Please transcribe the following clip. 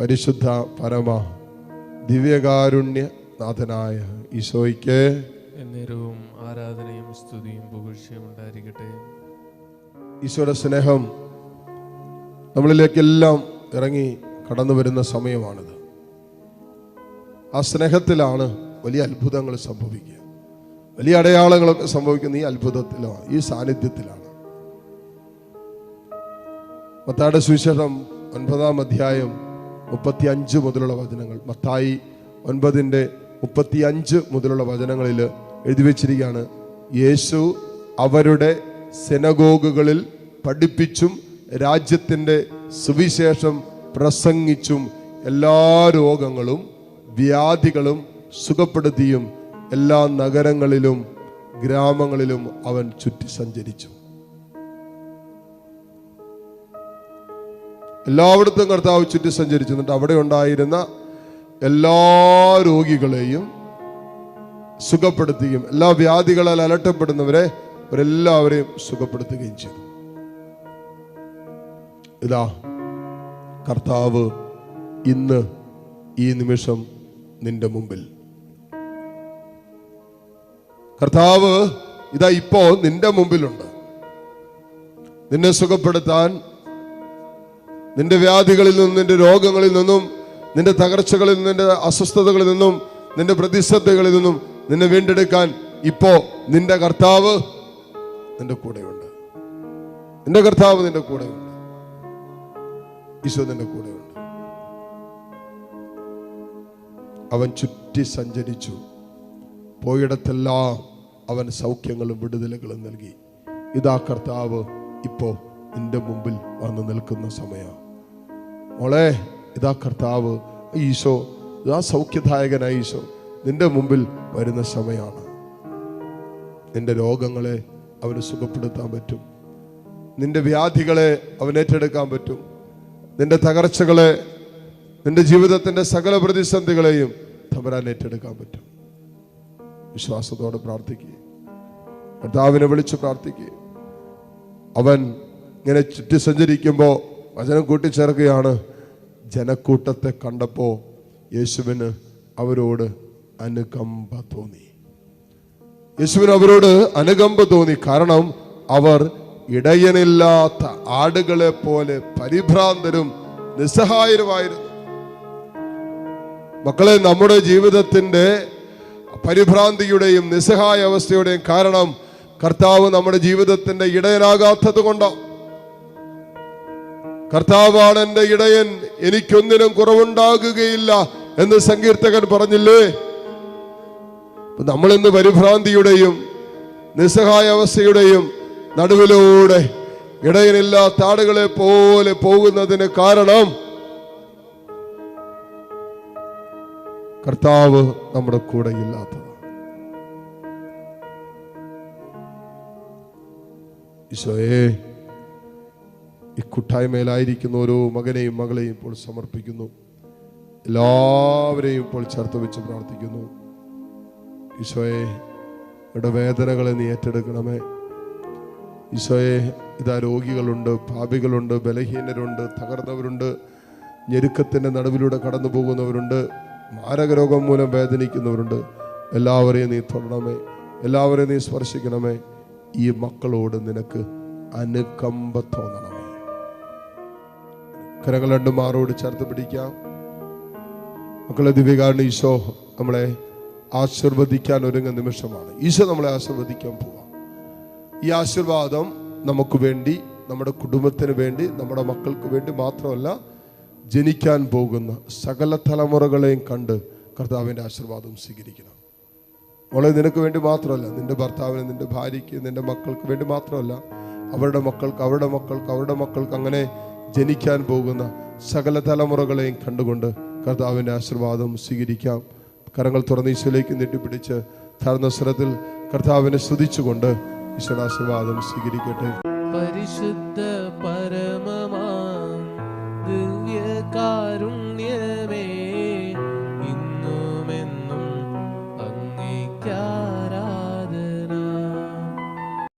പരിശുദ്ധ പരമ ദിവ്യകാരുണ്യ നാഥനായ ഈശോയ്ക്ക് എന്നേരവും ആരാധനയും സ്തുതിയും പുകഴ്ചയും ഉണ്ടായിരിക്കട്ടെ. ഈശോയുടെ സ്നേഹം നമ്മളിലേക്കെല്ലാം ഇറങ്ങി കടന്നു വരുന്ന സമയമാണിത്. ആ സ്നേഹത്തിലാണ് വലിയ അത്ഭുതങ്ങൾ സംഭവിക്കുക. വലിയ അടയാളങ്ങളൊക്കെ സംഭവിക്കുന്ന ഈ അത്ഭുതത്തിലാണ് ഈ സാന്നിധ്യത്തിലാണ്. മത്താടെ സുവിശേഷം ഒൻപതാം അധ്യായം മുപ്പത്തി അഞ്ച് മുതലുള്ള വചനങ്ങൾ. മത്തായി ഒൻപതിന്റെ മുപ്പത്തി അഞ്ച് മുതലുള്ള വചനങ്ങളിൽ എഴുതി വെച്ചിരിക്കുകയാണ്. യേശു അവരുടെ സെനഗോഗുകളിൽ പഠിപ്പിച്ചും രാജ്യത്തിന്റെ സുവിശേഷം പ്രസംഗിച്ചും എല്ലാ രോഗങ്ങളും വ്യാധികളും സുഖപ്പെടുത്തിയും എല്ലാ നഗരങ്ങളിലും ഗ്രാമങ്ങളിലും അവൻ ചുറ്റി സഞ്ചരിച്ചു എല്ലായിടത്തും കർത്താവ് ചുറ്റി സഞ്ചരിച്ചു. എന്നിട്ട് അവിടെ ഉണ്ടായിരുന്ന എല്ലാ രോഗികളെയും സുഖപ്പെടുത്തുകയും എല്ലാ വ്യാധികളാൽ അലട്ടപ്പെടുന്നവരെ അവരെല്ലാവരെയും സുഖപ്പെടുത്തുകയും ചെയ്തു. ഇതാ കർത്താവ് ഇന്ന് ഈ നിമിഷം നിന്റെ മുമ്പിൽ. കർത്താവ് ഇതാ ഇപ്പോ നിന്റെ മുമ്പിലുണ്ട്. നിന്നെ സുഖപ്പെടുത്താൻ നിന്റെ വ്യാധികളിൽ നിന്നും നിന്റെ രോഗങ്ങളിൽ നിന്നും നിന്റെ തകർച്ചകളിൽ നിന്നും നിന്റെ അസ്വസ്ഥതകളിൽ നിന്നും നിന്റെ പ്രതിസന്ധികളിൽ നിന്നും നിന്നെ വീണ്ടെടുക്കാൻ ഇപ്പോ നിന്റെ കർത്താവ് നിന്റെ കൂടെയുണ്ട്. നിന്റെ കർത്താവ് നിന്റെ കൂടെയുണ്ട്. ഈശോ നിന്റെ കൂടെയുണ്ട്. അവൻ ചുറ്റി സഞ്ചരിച്ചു. പോയിടത്തെല്ലാം അവൻ സൗഖ്യങ്ങളും വിടുതലുകളും നൽകി. ഇതാ കർത്താവ് ഇപ്പോ നിന്റെ മുമ്പിൽ വന്ന് നിൽക്കുന്ന സമയം. മോളെ ഇതാ കർത്താവ് ഈശോ ഇതാ സൗഖ്യദായകനായ ഈശോ നിന്റെ മുമ്പിൽ വരുന്ന സമയമാണ്. നിന്റെ രോഗങ്ങളെ അവന് സുഖപ്പെടുത്താൻ പറ്റും. നിന്റെ വ്യാധികളെ അവൻ ഏറ്റെടുക്കാൻ പറ്റും. നിന്റെ തകർച്ചകളെ നിന്റെ ജീവിതത്തിന്റെ സകല പ്രതിസന്ധികളെയും തമരാൻ ഏറ്റെടുക്കാൻ പറ്റും. വിശ്വാസത്തോടെ പ്രാർത്ഥിക്കുക കർത്താവിനെ വിളിച്ച് പ്രാർത്ഥിക്കുക അവൻ ഇങ്ങനെ ചുറ്റി സഞ്ചരിക്കുമ്പോൾ വചനം കൂട്ടിച്ചേർക്കുകയാണ്. ജനക്കൂട്ടത്തെ കണ്ടപ്പോൾ യേശുവിന് അവരോട് അനുകമ്പ തോന്നി. യേശുവിന് അവരോട് അനുകമ്പ തോന്നി. കാരണം അവർ ഇടയനില്ലാത്ത ആടുകളെ പോലെ പരിഭ്രാന്തരും നിസ്സഹായരുമായിരുന്നു. മക്കളെ നമ്മുടെ ജീവിതത്തിന്റെ പരിഭ്രാന്തിയുടെയും നിസ്സഹായ അവസ്ഥയുടെയും കാരണം കർത്താവ് നമ്മുടെ ജീവിതത്തിന്റെ ഇടയനാകാത്തത് കൊണ്ടാണ് കർത്താവാണ് എന്റെ ഇടയൻ. എനിക്കൊന്നിനും കുറവുണ്ടാകുകയില്ല എന്ന് സങ്കീർത്തകൻ പറഞ്ഞില്ലേ? നമ്മൾ ഇന്ന് പരിഭ്രാന്തിയുടെയും നിസ്സഹായ അവസ്ഥയുടെയും നടുവിലൂടെ ഇടയനില്ലാത്ത ആടുകളെ പോലെ പോകുന്നതിന് കാരണം കർത്താവ് നമ്മുടെ കൂടെ ഇല്ലാത്തതാണ്. ഈശോയെ ഈ കൂട്ടായ്മയിലായിരിക്കുന്ന ഓരോ മകനെയും മകളെയും ഇപ്പോൾ സമർപ്പിക്കുന്നു. എല്ലാവരെയും ഇപ്പോൾ ചേർത്ത് വെച്ച് പ്രാർത്ഥിക്കുന്നു. ഈശോയെ ഇവിടെ വേദനകളെ നീ ഏറ്റെടുക്കണമേ. ഈശോയെ ഇതാ രോഗികളുണ്ട് പാപികളുണ്ട് ബലഹീനരുണ്ട് തകർന്നവരുണ്ട് ഞെരുക്കത്തിന്റെ നടുവിലൂടെ കടന്നു പോകുന്നവരുണ്ട് മാരകരോഗം മൂലം വേദനിക്കുന്നവരുണ്ട്. എല്ലാവരെയും നീ തൊടണമേ. എല്ലാവരെയും നീ സ്പർശിക്കണമേ. ഈ മക്കളോട് നിനക്ക് അനുകമ്പ തോന്നണമേ കരങ്ങൾ രണ്ടും മാറോട് ചേർത്ത് പിടിക്കാം. മക്കളെ ദിവ്യകാരൻ ഈശോ നമ്മളെ ആശീർവദിക്കാൻ ഒരുങ്ങുന്ന നിമിഷമാണ്. ഈശോ നമ്മളെ ആശീർവദിക്കാൻ പോവാം. ഈ ആശീർവാദം നമുക്ക് വേണ്ടി നമ്മുടെ കുടുംബത്തിന് വേണ്ടി നമ്മുടെ മക്കൾക്ക് വേണ്ടി മാത്രമല്ല ജനിക്കാൻ പോകുന്ന സകല തലമുറകളെയും കണ്ട് കർത്താവിന്റെ ആശീർവാദം സ്വീകരിക്കണം. മോളെ നിനക്ക് വേണ്ടി മാത്രമല്ല നിന്റെ ഭർത്താവിന് നിന്റെ ഭാര്യയ്ക്ക് നിന്റെ മക്കൾക്ക് വേണ്ടി മാത്രമല്ല അവരുടെ മക്കൾക്ക് അവരുടെ മക്കൾക്ക് അവരുടെ മക്കൾക്ക് അങ്ങനെ ജനിക്കാൻ പോകുന്ന സകല തലമുറകളെയും കണ്ടുകൊണ്ട് കർത്താവിന്റെ ആശീർവാദം സ്വീകരിക്കാം. കരങ്ങൾ തുറന്ന് ഈശോയിലേക്ക് നെട്ടിപ്പിടിച്ച് താഴ്ന്ന സ്വരത്തിൽ കർത്താവിനെ സ്തുതിച്ചുകൊണ്ട് ഈശോയുടെ ആശീർവാദം സ്വീകരിക്കട്ടെ. പരിശുദ്ധ പരമമാ ദിവ്യകാരുണ്യ